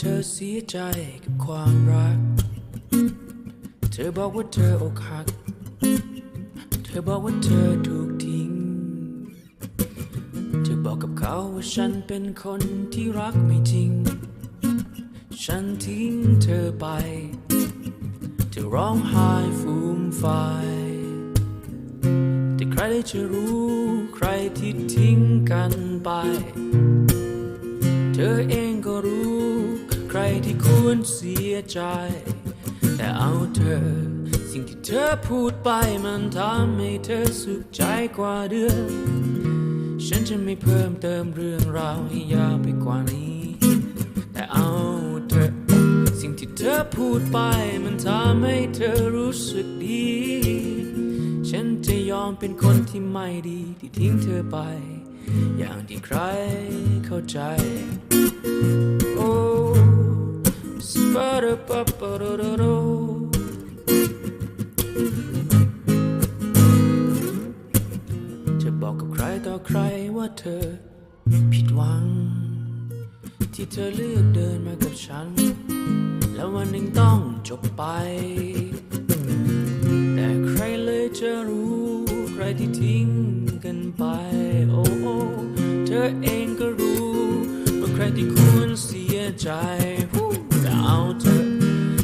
เธอเสียใจกับความรัก เธอบอกว่าเธออกหัก เธอบอกว่าเธอถูกทิ้ง เธอบอกกับเขาว่าฉันเป็นคนที่รักไม่จริง ฉันทิ้งเธอไป เธอร้องไห้ฟูมไฟายแต่ใครจะรู้ใครที่ทิ้งกันไป เธอเอง วรเสียใจ แต่เอาเธอ สิ่งที่เธอพูดไปมันทำให้เธอสุขใจกว่าเดิมฉันจะไม่เพิ่มเติมเรื่องราวให้ยาวไปกว่านี้ แต่เอาเธอ สิ่งที่เธอพูดไปมันทำให้เธอรู้สึกดี ฉันจะยอมเป็นคนที่ไม่ดีที่ทิ้งเธอไป อย่างที่ใครเข้าใจ เธอบอกกับใครต่อใครว่าเธอผิดหวัง ที่เธอเลือกเดินมากับฉัน แล้ววันหนึ่งต้องจบไป แต่ใครเลยจะรู้ใครที่ทิ้งกันไป โอ้เธอเองก็รู้ว่าใครที่ควรเสียใจ เอาเธอ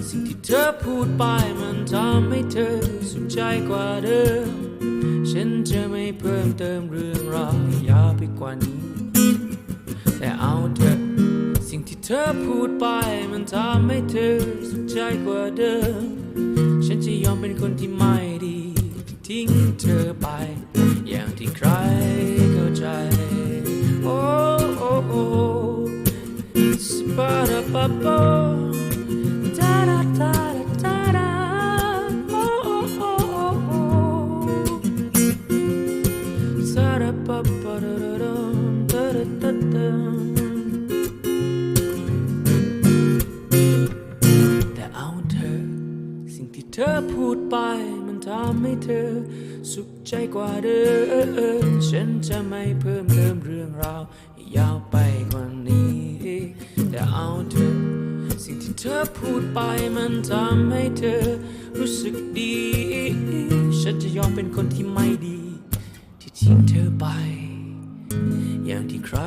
สิ่งที่เธอพูดไปมันทำให้เธอสุขใจกว่าเดิม ฉันจะไม่เพิ่มเติมเรื่องราวให้ยาวไปกว่านี้ แต่เอาเถอสิ่งที่เธอพูดไปมันทำให้เธอสุขใจกว่าเดิม ฉันจะยอมเป็นคนที่ไม่ดีทิ้งเธอไป อย่างที่ใครเข้าใจ โอ้โอ้โอ้ส อพูดไปมันทำให้เธอ สุขใจกว่าเดิมฉันจะไม่เพิ่มเติมเรื่องราว ยาวไปกว่านี้ แต่เอาเธอ สิ่งที่เธอพูดไปมันทำให้เธอ รู้สึกดี ฉันจะยอมเป็นคนที่ไม่ดี ที่ทิ้งเธอไป อย่างที่ใคร